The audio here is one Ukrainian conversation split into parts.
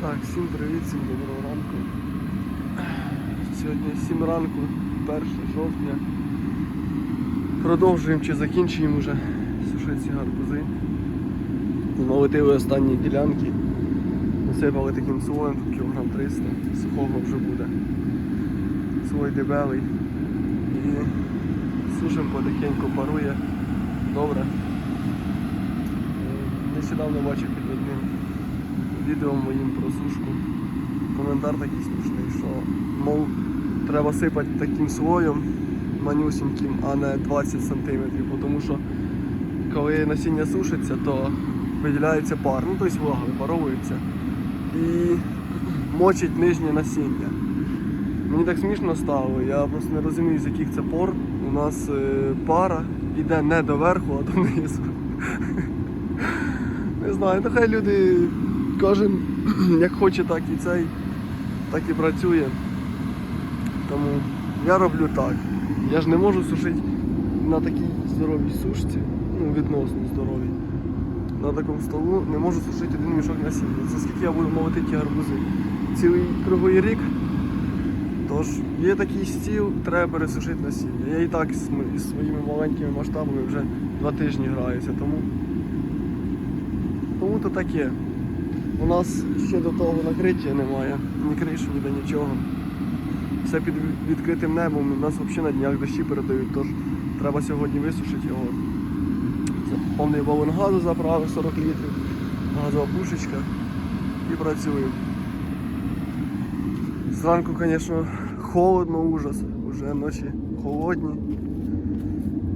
Так, всім привіт, всім доброго ранку. Сьогодні 7 ранку, 1 жовтня. Продовжуємо чи закінчуємо вже сушити гарбузи. Змолотили останні ділянки. Насипали таким слоєм, тут кілограм 300, сухого вже буде. Слой дебелий. І сушимо потихеньку, парує. Добре. Е, Нещодавно бачив під відео моїм про сушку. Коментар такий смішний, що мов треба сипати таким слоєм манюсіньким, а не 20 см, тому що коли насіння сушиться, то виділяється пар, ну тобто влага випаровується і мочить нижнє насіння. Мені так смішно стало, я просто не розумію, з яких це пор. У нас е, пара йде не до верху, а донизу. Не знаю, то хай люди кожен як хоче, так і цей, так і працює. Тому я роблю так. Я ж не можу сушити на такій здоровій сушці, ну відносно здоровій. На такому столу не можу сушити один мішок насіння. Це скільки я буду молотити ті гарбузи. Цілий круглий рік. Тож є такий стіл, треба пересушити насіння. Я і так з, своїми маленькими масштабами вже два тижні граюся, тому, тому то таке. У нас ще до того накриття немає, ні криші, ніде нічого. Все під відкритим небом, у нас взагалі на днях дощі передають, тож треба сьогодні висушити його. Це повний балон газу заправив 40 літрів, газова пушечка і працюємо. Зранку, звісно, холодно, ужас. Уже ночі холодні.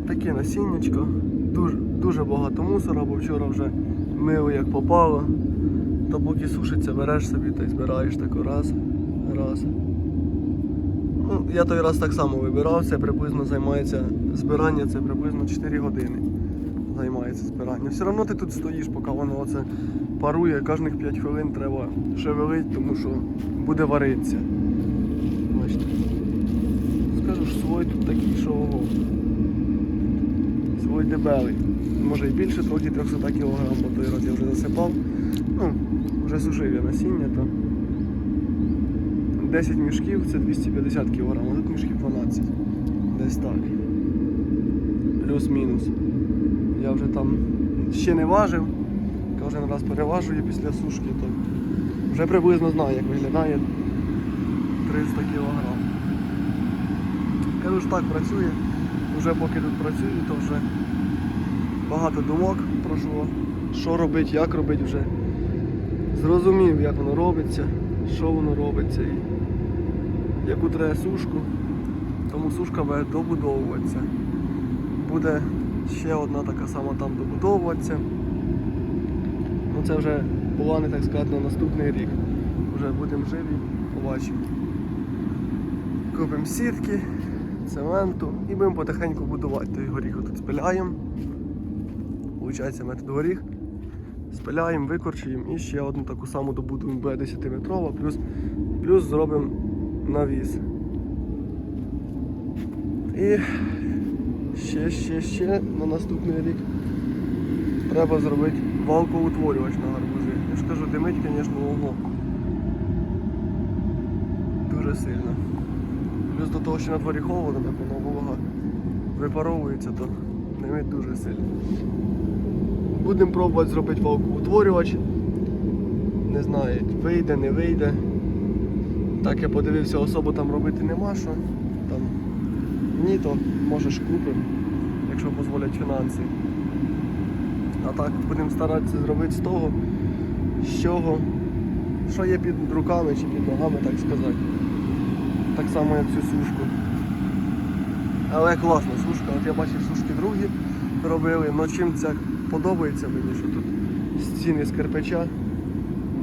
Таке насіннячко. Дуже, дуже багато мусора, бо вчора вже мили як попало. То поки сушиться, береш собі та й збираєш тако раз, раз. Ну, я той раз так само вибирав, це приблизно займається збирання, це приблизно 4 години займається збирання. Все одно ти тут стоїш, поки воно оце парує, кожних 5 хвилин треба шевелити, тому що буде варитися. Бачите. Скажу ж, свой тут такий, що ого. Свой дебелий. Може і більше трохи 300 кг, бо той раз я вже засипав. Я насіння, то 10 мішків це 250 кг, а тут мішків 12. Десь так. Плюс-мінус. Я вже там ще не важив. Кожен раз переважую після сушки, то вже приблизно знаю, як виглядає 300 кг. Кажу так працює. Вже поки тут працюю, то вже багато думок про що робити, як робити вже. Зрозумів, як воно робиться, що воно робиться і яку треба сушку. Тому сушка буде добудовуватися. Буде ще одна така сама там добудовуватися. Ну це вже плани, так сказати, на наступний рік. Вже будемо живі, побачимо. Купимо сітки, цементу і будемо потихеньку будувати той горіх. Тут спиляємо. Получається метод горіх. Спиляємо, викорчуємо і ще одну таку саму добудуємо буде 10-метрова, плюс, плюс зробимо навіс. І ще, ще, ще на наступний рік треба зробити валкоутворювач на гарбузи. Я ж кажу, димить, звісно, ого. Дуже сильно. Плюс до того, що на дворі холодно, так воно волога випаровується, то димить дуже сильно. Будемо пробувати зробити валкоутворювач. Не знаю, вийде, не вийде. Так я подивився, особо там робити нема що. Там ні, то можеш купимо, якщо дозволять фінанси. А так будемо старатися зробити з того, з чого, що є під руками чи під ногами, так сказати. Так само, як цю сушку. Але класна сушка, от я бачив сушки другі робили, але чим це подобається мені, що тут стіни з кирпича.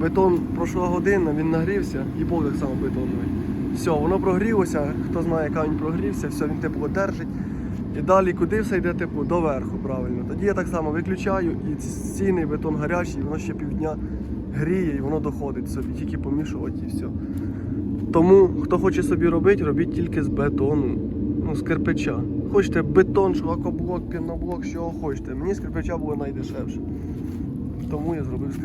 Бетон пройшла година, він нагрівся і пол так само бетоновий. Все, воно прогрілося, хто знає, яка він прогрівся, все, він тепло держить. І далі куди все йде тепло? Доверху, правильно. Тоді я так само виключаю і стіни, бетон гарячий, воно ще півдня гріє і воно доходить собі, тільки помішувати і все. Тому, хто хоче собі робити, робіть тільки з бетону, ну, з кирпича. Хочете бетон, шлакоблок, піноблок, що хочете. Мені з було найдешевше. Тому я зробив з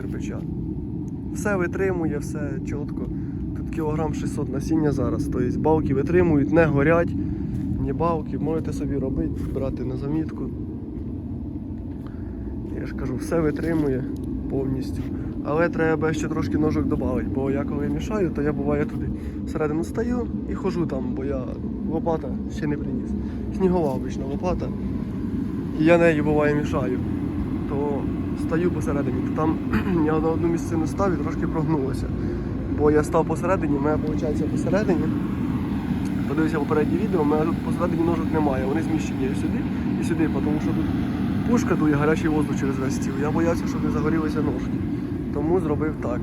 все витримує, все чітко. Тут кілограм 600 насіння зараз. Тобто балки витримують, не горять, ні балки. Можете собі робити, брати на замітку. Я ж кажу, все витримує повністю. Але треба ще трошки ножок додати, бо я коли мішаю, то я буває туди всередину стаю і хожу там, бо я лопата ще не приніс. Снігова обична лопата. І я нею буває мішаю. То стаю посередині. Там я на одну місцину став і трошки прогнулося. Бо я став посередині, в мене виходить посередині. Подивився попереднє відео, у мене тут посередині ножок немає. Вони зміщені і сюди і сюди, тому що тут пушка дує гарячий воздух через весь стіл. Я боявся, щоб не загорілися ножки. Тому зробив так.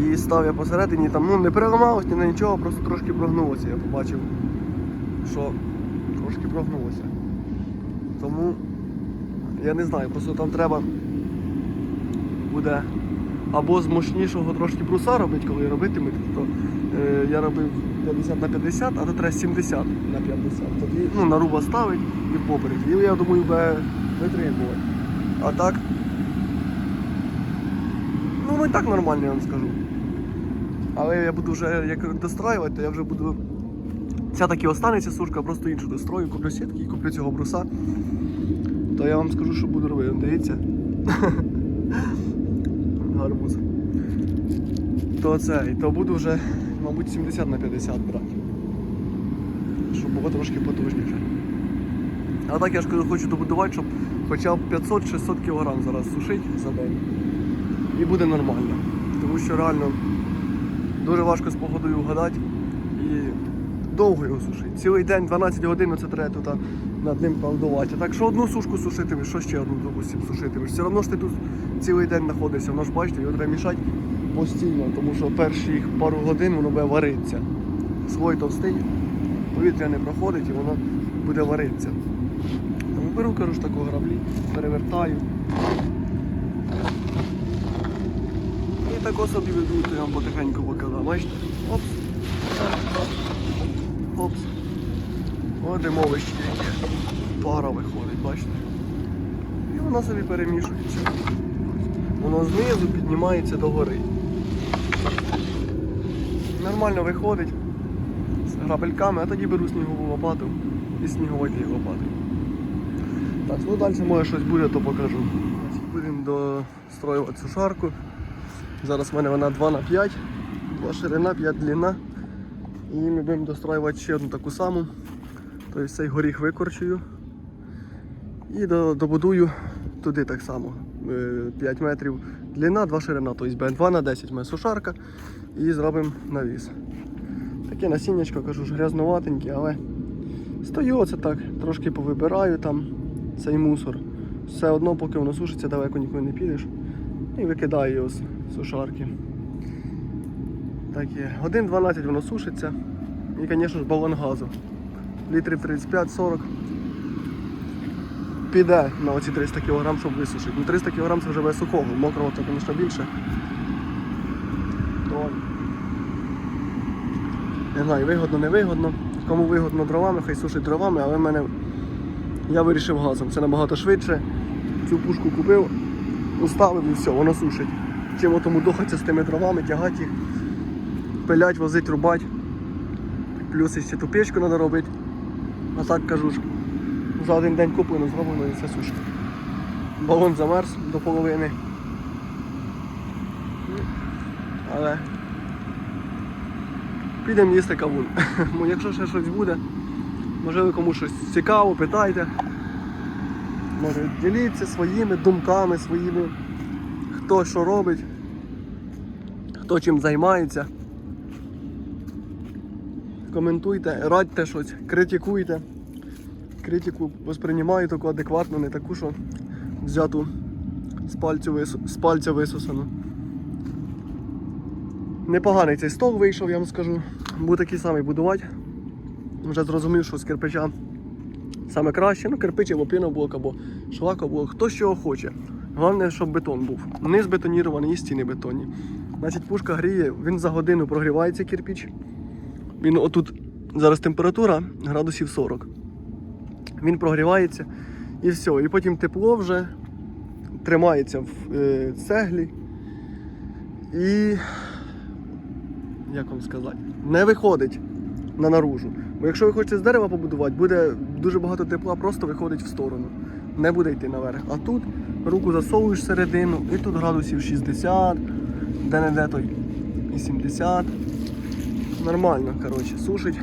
І став я посередині, там ну, не переламалось ні на нічого, просто трошки прогнулося. Я побачив, що трошки прогнулося. Тому я не знаю, просто там треба буде або з мощнішого трошки бруса робити, коли робитимете, то е, я робив 50 на 50, а то треба 70 на 50. Тоді ну, на руба ставить і поперек. І я думаю, буде витримувати. А так. Ну і так нормально, я вам скажу. Але я буду вже як достроювати, то я вже буду. Ця таки останеться сушка, просто іншу дострою, куплю сітки і куплю цього бруса. То я вам скажу, що буду робити. Дивіться. Гарбуз. То це, то буду вже, мабуть, 70 на 50 брати. Щоб було трошки потужніше. А так я ж кажу, хочу добудувати, щоб хоча б 500-600 кг зараз сушити за день. І буде нормально. Тому що реально дуже важко з погодою вгадати і довго його сушити. Цілий день, 12 годин, це треба тут над ним колдувати. Так що одну сушку сушитимеш, що ще одну, допустим, сушитимеш. Все одно ж ти тут цілий день знаходишся, воно ж бачите, його треба мішати постійно, тому що перші їх пару годин воно буде варитися. Слой товстий, повітря не проходить і воно буде варитися. Тому беру, кажу таку граблі, перевертаю. І тако собі веду, то я вам потихеньку показав. Бачите? Опс. Опс. О, димовище яке. Пара виходить, бачите? І воно собі перемішується. Воно знизу піднімається догори. Нормально виходить з грабельками, а тоді беру снігову лопату і сніговою лопатою. Так, ну далі може щось буде, то покажу. Будемо достроювати цю шарку. Зараз в мене вона 2 на 5, 2 ширина, 5 длина. І ми будемо достроювати ще одну таку саму. Тобто цей горіх викорчую. І добудую туди так само. Е, 5 метрів длина, 2 ширина, тобто буде 2 на 10 ми сушарка і зробимо навіс. Таке насіннячко, кажу ж, грязнуватеньке, але стою оце так, трошки повибираю там цей мусор. Все одно, поки воно сушиться, далеко нікуди не підеш. І викидаю його сушарки. Так є. Годин 12 воно сушиться. І, звісно ж, балон газу. Літрів 35-40. Піде на оці 300 кг, щоб висушити. Ну 300 кг це вже без сухого, мокрого це, звісно, більше. То... Не знаю, вигодно, не вигодно. Кому вигодно дровами, хай сушить дровами, але в мене я вирішив газом. Це набагато швидше. Цю пушку купив, уставив і все, воно сушить. Чим тому дохатися з тими дровами, тягати їх, пилять, возить, рубати. Плюс ще ту печку треба робити. А так кажу ж, за один день куплено, зроблено і все сушить. Балон замерз до половини. Але підемо їсти кавун. Якщо ще щось буде, можливо комусь щось цікаво, питайте. Може діліться своїми думками, своїми, хто що робить, хто чим займається. Коментуйте, радьте щось, критикуйте. Критику восприймаю таку адекватну, не таку, що взяту з, пальцю, з пальця висосану. Непоганий цей стол вийшов, я вам скажу. Буду такий самий будувати. Вже зрозумів, що з кирпича саме краще. Ну, кирпич або піноблок, або шлакоблок, хто чого хоче. Головне, щоб бетон був. Низ бетонірований і стіни бетонні. Значить, пушка гріє, він за годину прогрівається кирпич. Він отут зараз температура градусів 40. Він прогрівається і все. І потім тепло вже тримається в е, цеглі. І як вам сказати, не виходить на наружу. Бо якщо ви хочете з дерева побудувати, буде дуже багато тепла, просто виходить в сторону. Не буде йти наверх. А тут руку засовуєш всередину, і тут градусів 60, де-не-де той і 70. Нормально, коротше, сушить.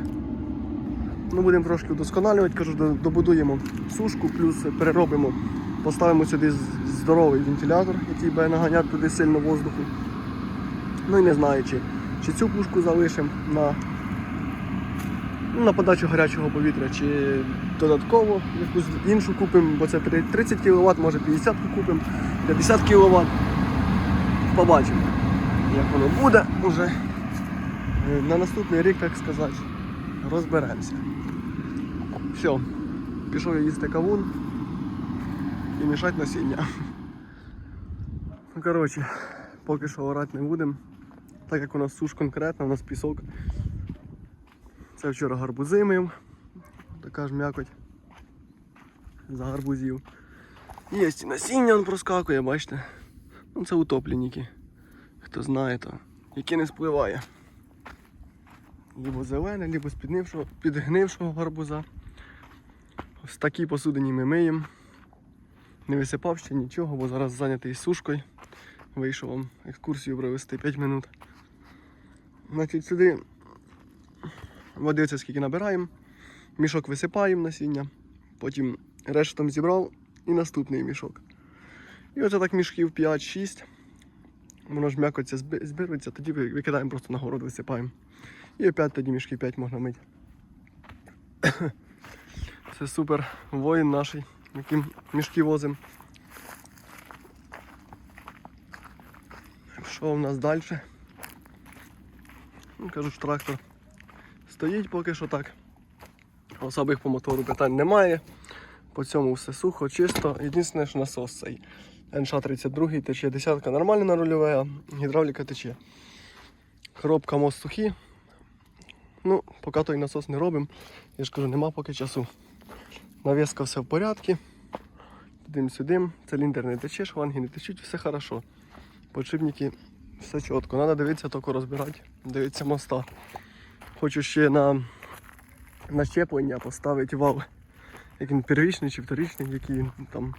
Ну, будемо трошки удосконалювати, кажу, добудуємо сушку, плюс переробимо, поставимо сюди здоровий вентилятор, який буде наганяти туди сильно воздуху. Ну і не знаю, чи, чи цю пушку залишимо на, ну, на подачу гарячого повітря, чи додатково якусь іншу купимо, бо це 30 кВт, може 50 купимо, 50 кВт. Побачимо, як воно буде вже. Е, На наступний рік, так сказати, розберемося. Все, пішов я їсти кавун і мішати насіння. Ну, коротше, поки що орати не будемо. Так як у нас суш конкретна, у нас пісок. Це вчора гарбузи мив. Така ж м'якоть за гарбузів. Є і насіння он проскакує, бачите. Ну це утопленники. Хто знає, то які не спливає. Либо зелене, либо з підгнившого, гарбуза. Ось такі посудині ми миємо. Не висипав ще нічого, бо зараз зайнятий сушкою. Вийшов вам екскурсію провести 5 минут. Значить, сюди води скільки набираємо, мішок висипаємо насіння, потім рештом зібрав і наступний мішок. І оце так мішків 5-6. Воно ж м'яко це зби- збирається, тоді викидаємо просто на город, висипаємо. І опять тоді мішки 5 можна мити. Це супер воїн наш, яким мішки возимо. Що у нас далі? Ну, кажу ж, трактор стоїть поки що так. Особих по мотору питань немає. По цьому все сухо, чисто. Єдине, що насос цей НШ-32 тече десятка нормально на рульове, а гідравліка тече. Коробка мост сухі. Ну, поки той насос не робимо, я ж кажу, нема поки часу. Навіска все в порядку. Туди-сюди, циліндр не тече, шланги не течуть, все хорошо. Подшипники все чітко. Треба дивитися, тільки розбирати, дивитися моста. Хочу ще на, на щеплення поставити вал. Як він первічний чи вторічний, який там,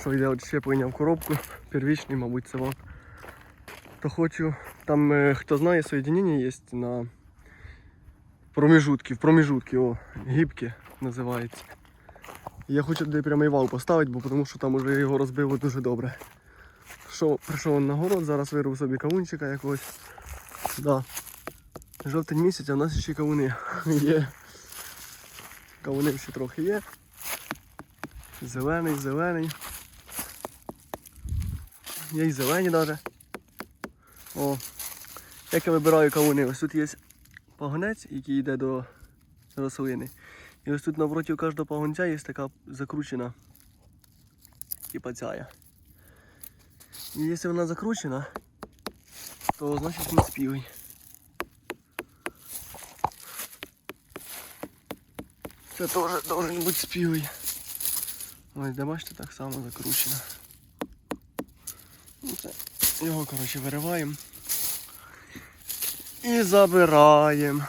що йде от щеплення в коробку. Первічний, мабуть, це вал. То хочу, там е, хто знає, соєдинення є на проміжутки, в проміжутки, о, гібки називається. Я хочу туди прямий вал поставити, бо тому що там уже його розбило дуже добре. Що, прийшов на город, зараз вирву собі кавунчика якогось. Да. Жовтень місяць, а в нас ще кавуни є. Кавунів ще трохи є. Зелений, зелений. Є й зелені навіть. О, як я вибираю кавуни, ось тут є пагонець, який йде до рослини. І ось тут навпроти кожного пагонця є така закручена типа ця. І якщо вона закручена, то значить він спілий. Це теж должен бути спілий. Ось де бачите, так само закручено. Його, коротше, вириваємо. І забираємо.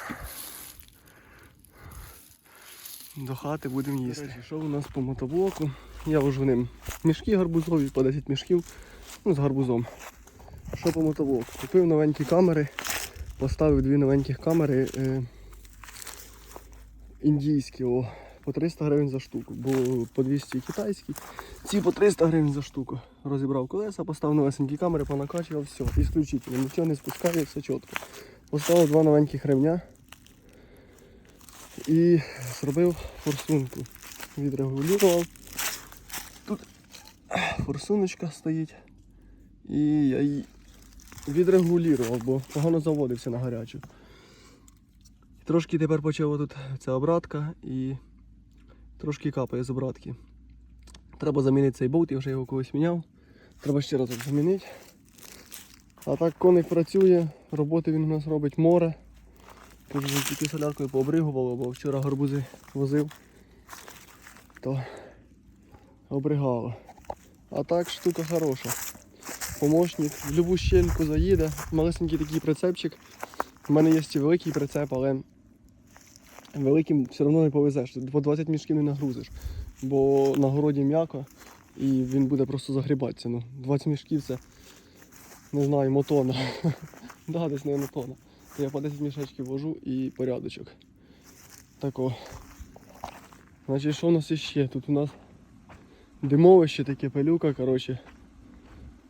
До хати будемо їсти. Що у нас по мотоблоку? Я вожу ним мішки гарбузові, по 10 мішків. Ну, з гарбузом. Що по мотоблоку? Купив новенькі камери, поставив дві новеньких камери е, індійські, о, по 300 гривень за штуку, бо по 200 китайські. Ці по 300 гривень за штуку. Розібрав колеса, поставив новесенькі камери, понакачував, все, ісключительно, нічого не спускає, все чітко. Поставив два новеньких ремня і зробив форсунку. Відрегулював. Тут форсуночка стоїть. І я її відрегулював, бо погано заводився на гарячу. Трошки тепер почала тут ця обратка і трошки капає з обратки. Треба замінити цей болт, я вже його колись міняв. Треба ще раз замінити. А так коник працює, роботи він у нас робить море. Тут вже тільки соляркою пообригувало, бо вчора гарбузи возив, то обригало. А так штука хороша. помощник. В любу щельку заїде. Малесенький такий прицепчик. У мене є і великий прицеп, але великим все одно не повезеш. По 20 мішків не нагрузиш. Бо на городі м'яко і він буде просто загрібатися. Ну, 20 мішків це не знаю, мотона. да, десь не мотона. То я по 10 мішечків вожу і порядочок. Тако. Значить, що у нас іще? Тут у нас димовище таке, пилюка, коротше.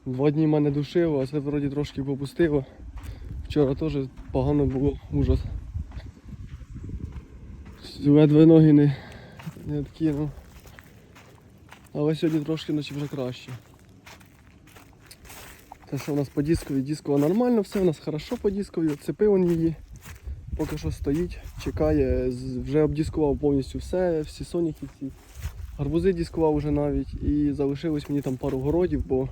Два дні мене душило, а це вроді трошки попустило. Вчора теж погано було, ужас. Ледве ноги не, не відкинув. Але сьогодні трошки наче вже краще. Те, що у нас по дискові, дискова нормально, все у нас хорошо по дискові, оцепив он її. Поки що стоїть, чекає, вже обдіскував повністю все, всі соняхи, всі гарбузи дискував вже навіть. І залишилось мені там пару городів, бо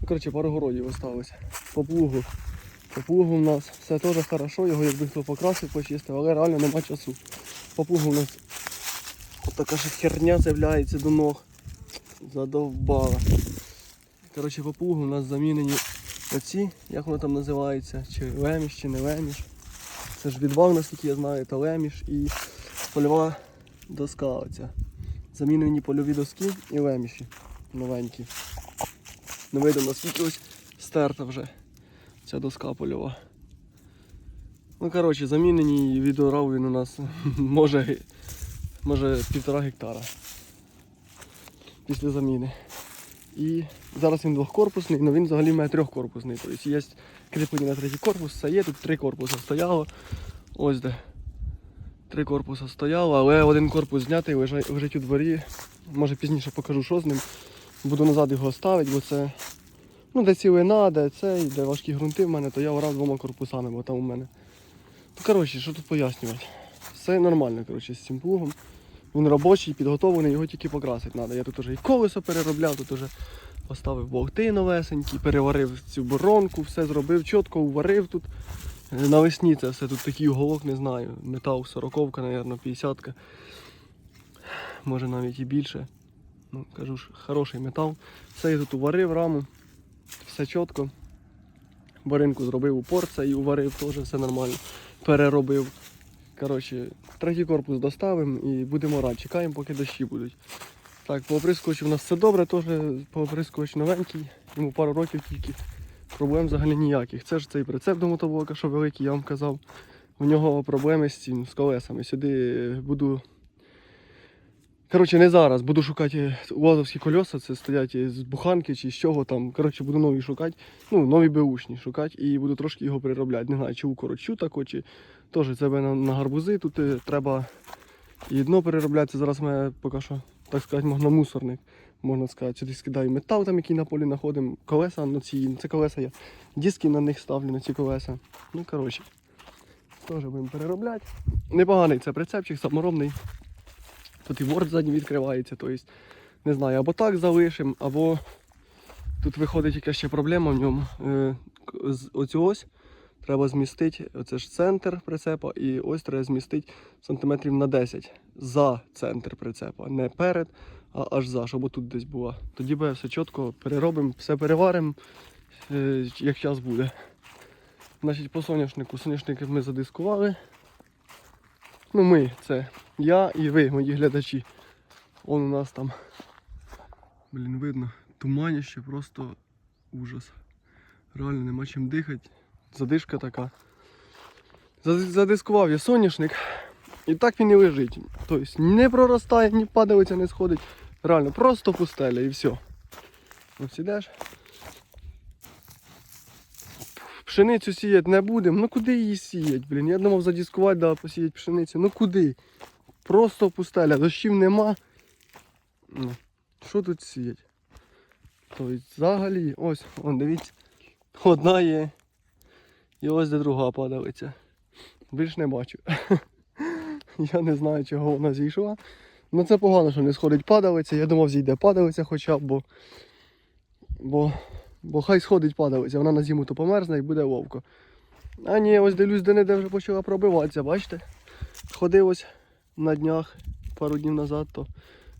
ну, коротше, пару городів осталось. По плугу. По плугу в нас все теж хорошо, його якби хто покрасив, почистив, але реально нема часу. По плугу в нас така ж херня з'являється до ног. Задовбала. Коротше, по у нас замінені оці, як воно там називається, чи леміш, чи не леміш. Це ж відбав, наскільки я знаю, то леміш і польова доска оця. Замінені польові доски і леміші новенькі. Не видно, наскільки ось стерта вже ця доска польова. Ну, коротше, замінені і відорав він у нас може, може півтора гектара після заміни. І зараз він двохкорпусний, але він взагалі має трьохкорпусний. Тобто є кріплення на третій корпус, це є, тут три корпуси стояло. Ось де. Три корпуси стояло, але один корпус знятий, лежить, у дворі. Може пізніше покажу, що з ним. Буду назад його ставити, бо це. Ну, де цілина, де цей, де важкі ґрунти в мене, то я орав двома корпусами, бо там у мене. Ну, коротше, що тут пояснювати? Все нормально, коротше, з цим плугом. Він робочий, підготовлений, його тільки покрасити треба. Я тут уже і колесо переробляв, тут уже поставив болти новесенькі, переварив цю боронку, все зробив чітко, уварив тут. Е, Навесні це все тут такий уголок, не знаю. Метал 40-ка, мабуть, 50-ка. Може навіть і більше. Ну, кажу ж, хороший метал. Все я тут уварив раму, все чітко. Баринку зробив упор, це і уварив теж, все нормально. Переробив. Коротше, третій корпус доставимо і будемо рад. Чекаємо, поки дощі будуть. Так, по у нас все добре, теж пооприскувач новенький, йому пару років тільки. Проблем взагалі ніяких. Це ж цей прицеп до мотоблока, що великий, я вам казав. У нього проблеми з цим, з колесами. Сюди буду. Коротше, не зараз. Буду шукати УАЗовські колеса, це стоять з буханки чи з чого там. Коротше, буду нові шукати. Ну, нові беушні шукати і буду трошки його переробляти. Не знаю, чи укорочу тако, чи теж це на, на гарбузи. Тут е, треба і дно переробляти. Зараз мене поки що, так сказати, можна мусорник. Можна сказати, сюди скидаю метал, там, який на полі знаходимо, колеса на ці, це колеса я диски на них ставлю на ці колеса. Ну, коротше, теж будемо переробляти. Непоганий це прицепчик, саморобний. Тут і ворд задній відкривається, тобто, не знаю, або так залишимо, або тут виходить якась ще проблема в ньому. Е, з- Оцю треба змістити, оце ж центр прицепа, і ось треба змістити сантиметрів на 10 за центр прицепа. Не перед, а аж за, щоб тут десь була. Тоді буде все чітко, переробимо, все переваримо, е, як час буде. Значить, по соняшнику. Соняшники ми задискували. Ну, ми, це я і ви, мої глядачі. Он у нас там. Блін, видно, туманіще, просто ужас. Реально нема чим дихати. Задишка така. Задискував я соняшник. І так він і лежить. Тобто не проростає, ні падалиця не сходить. Реально, просто пустеля і все. Ось ідеш. Пшеницю сіяти не будемо. Ну куди її сіять, блін? Я думав задіскувати, да, посіяти пшеницю. Ну куди? Просто пустеля, дощів нема. Ну, що тут сіять? Тобто взагалі, ось, вон, дивіться, одна є. І ось де друга падалиця. Більш не бачу. Я не знаю, чого вона зійшла. Ну це погано, що не сходить падалиця. Я думав, зійде падалиця хоча б, бо, бо, бо хай сходить падалиця, вона на зиму то померзне і буде вовко. А ні, ось дивлюсь, де не де вже почала пробиватися, бачите? Ходив ось на днях, пару днів назад, то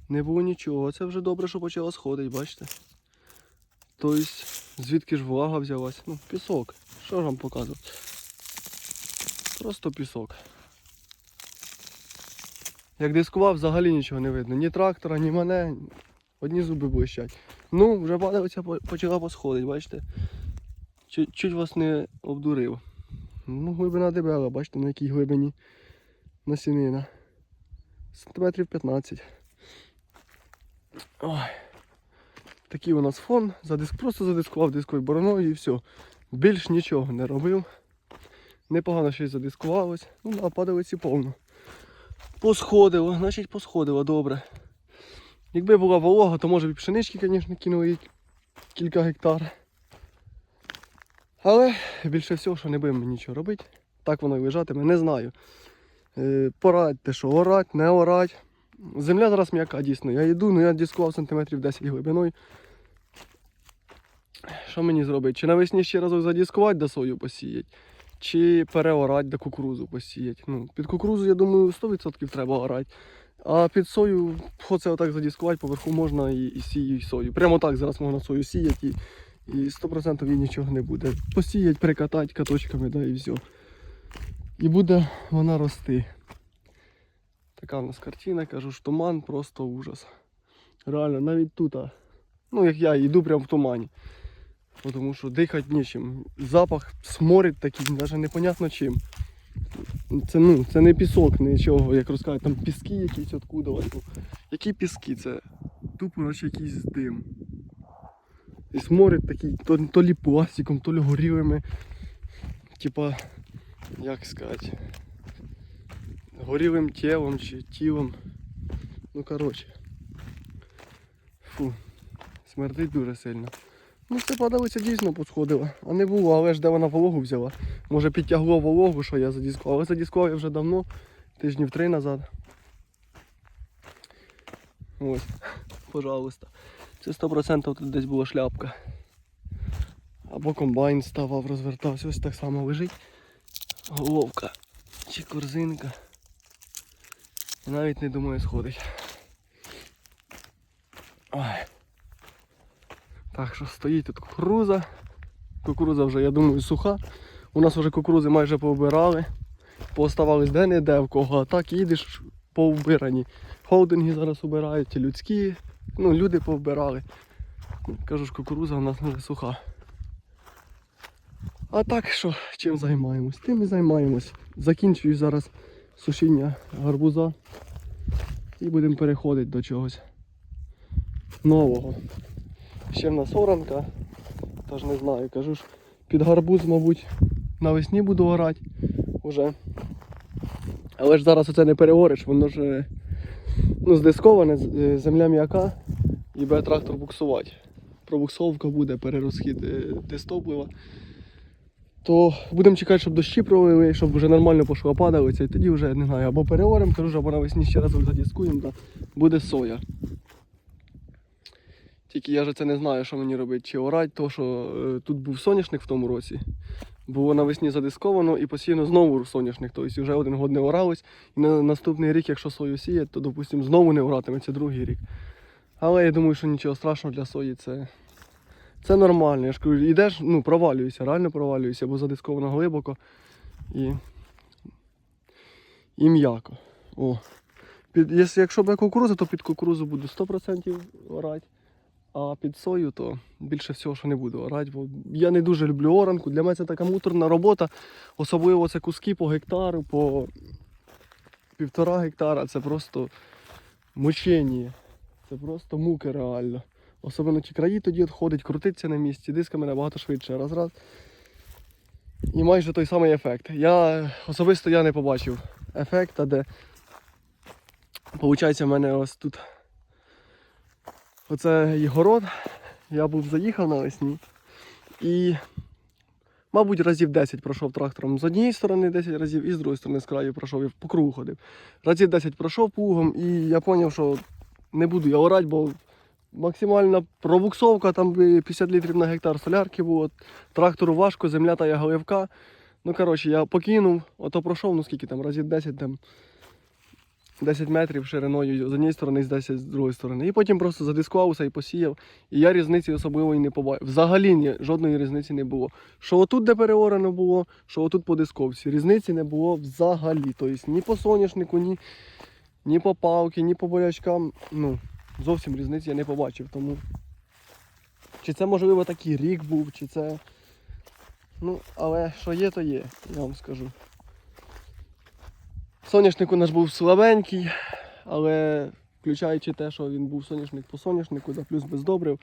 не було нічого. Це вже добре, що почала сходити, бачите? Тобто Звідки ж влага взялась? Ну, пісок. Що ж вам показувати? Просто пісок. Як дискував, взагалі нічого не видно. Ні трактора, ні мене. Одні зуби блищать. Ну, вже падалиця по- почала посходить, бачите? Чуть, чуть вас не обдурив. Ну, глибина дебела, бачите, на якій глибині насінина. Сантиметрів 15. Ой. Такий у нас фон. Задиск, просто задискував дисковою бороною і все. Більш нічого не робив. Непогано щось задискувалось. Ну, а падалиці повно. Посходило, значить посходило, добре. Якби була волога, то може б пшенички, звісно, кинули кілька гектар. Але більше всього, що не будемо нічого робити. Так воно і лежатиме, не знаю. Е, порадьте, що орать, не орать. Земля зараз м'яка, дійсно. Я йду, ну я дискував сантиметрів 10 глибиною. Що мені зробити? Чи навесні ще разок задіскувати, да сою посіять, чи переорати, да кукурузу посіять. Ну, під кукурузу, я думаю, 100% треба орати. А під сою, оце отак задіскувати, поверху можна і, і сію, і сою. Прямо так зараз можна сою сіяти і, і 100% їй нічого не буде. Посіять, прикатати каточками, да, і все. І буде вона рости. Така в нас картина, кажу ж, туман просто ужас. Реально, навіть тут, ну як я йду прямо в тумані. Тому що дихати нічим. Запах сморить такий, навіть непонятно чим. Це, ну, це не пісок, нічого, як розказують, там піски якісь откуда. Ну, які піски? Це тупо наче якийсь дим. І сморить такий, то, то лі пластиком, то лі горілими. Типа, як сказати, горілим тілом чи тілом. Ну коротше. Фу. Смердить дуже сильно. Ну це падалиця дійсно посходила. А не було, але ж де вона вологу взяла. Може підтягло вологу, що я задіскував. Але задіскував я вже давно, тижнів три назад. Ось, пожалуйста. Це 100% тут десь була шляпка. Або комбайн ставав, розвертався. Ось так само лежить. Головка чи корзинка. І навіть не думаю сходить. Ой. Так що стоїть тут кукуруза. Кукуруза вже, я думаю, суха. У нас вже кукурузи майже повбирали. Пооставались де-не-де в кого. А так їдеш повбирані. Холдинги зараз убирають, людські. Ну, люди повбирали. Кажу ж, кукуруза у нас вже суха. А так що, чим займаємось? Тим і займаємось. Закінчую зараз сушіння гарбуза. І будемо переходити до чогось нового. Ще в нас оранка, тож не знаю, кажу ж, під гарбуз, мабуть, навесні буду орати уже. Але ж зараз оце не переориш, воно ж е, ну, здисковане, е, земля м'яка і буде трактор буксувати. Пробуксовка буде, перерозхід е, дистоплива. То будемо чекати, щоб дощі пролили, щоб вже нормально пошла падалиця, і тоді вже не знаю, або переоримо, кажу, або навесні ще разок задіскуємо, та буде соя. Тільки я ж це не знаю, що мені робити, чи орати, то що е, тут був соняшник в тому році. Було навесні задисковано і постійно знову соняшник. Тобто вже один год не оралось. І на наступний рік, якщо сою сіять, то, допустимо, знову не оратиметься другий рік. Але я думаю, що нічого страшного для сої це, це нормально. Я ж кажу, йдеш, ну, провалюєшся, реально провалюєшся, бо задисковано глибоко і, і м'яко. О. Під, якщо буде кукуруза, то під кукурузу буду 100% орати. А під сою то більше всього, що не буду орати, бо я не дуже люблю оранку. Для мене це така муторна робота. Особливо це куски по гектару, по півтора гектара. Це просто мучення. Це просто муки реально. Особливо ті краї тоді відходить, крутиться на місці, дисками набагато швидше. Раз раз. І майже той самий ефект. Я особисто я не побачив ефекта, де Получається, в мене ось тут Оце город. Я був заїхав навесні і, мабуть, разів 10 пройшов трактором з однієї сторони, 10 разів, і з другої сторони з краю пройшов і по кругу ходив. Разів 10 пройшов плугом, і я зрозумів, що не буду я орати, бо максимальна пробуксовка, там би 50 літрів на гектар солярки було. Трактору важко, земля та галивка. Ну, коротше, я покинув, ото пройшов, ну скільки там, разів 10 там. 10 метрів шириною з однієї сторони, з 10 з другої сторони. І потім просто задискував усе і посіяв. І я різниці особливо і не побачив. Взагалі ні, жодної різниці не було. Що отут, де переорано було, що отут по дисковці. Різниці не було взагалі. Тобто ні по соняшнику, ні, ні по палки, ні по болячкам. Ну, зовсім різниці я не побачив. Тому чи це можливо такий рік був, чи це. Ну, але що є, то є, я вам скажу. Соняшник у нас був слабенький, але включаючи те, що він був соняшник по соняшнику, да плюс без добрив,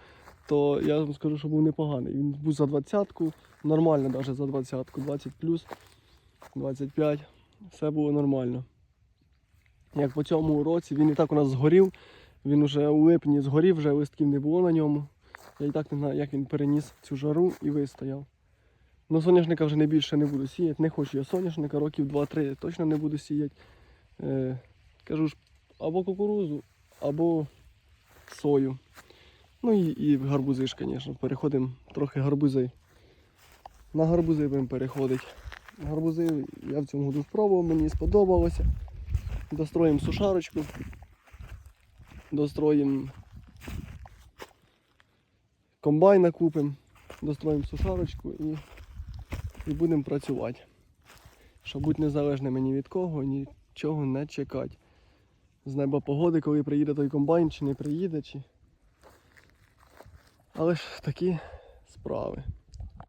то я вам скажу, що був непоганий. Він був за двадцятку, нормально навіть за двадцятку, 20 плюс, 25, все було нормально. Як по цьому році, він і так у нас згорів, він уже у липні згорів, вже листків не було на ньому. Я і так не знаю, як він переніс цю жару і вистояв. Ну, соняшника вже не більше не буду сіяти. Не хочу я соняшника, років 2-3 точно не буду сіяти. Е, кажу ж, або кукурузу, або сою. Ну і, і гарбузи ж, звісно. Переходимо трохи гарбузи. На гарбузи будемо переходити. Гарбузи я в цьому году спробував, мені сподобалося. Достроїмо сушарочку. Достроїмо комбайна купимо, достроїмо сушарочку і і будемо працювати. Щоб бути незалежними ні від кого, нічого не чекати. З неба погоди, коли приїде той комбайн, чи не приїде, чи. Але ж такі справи.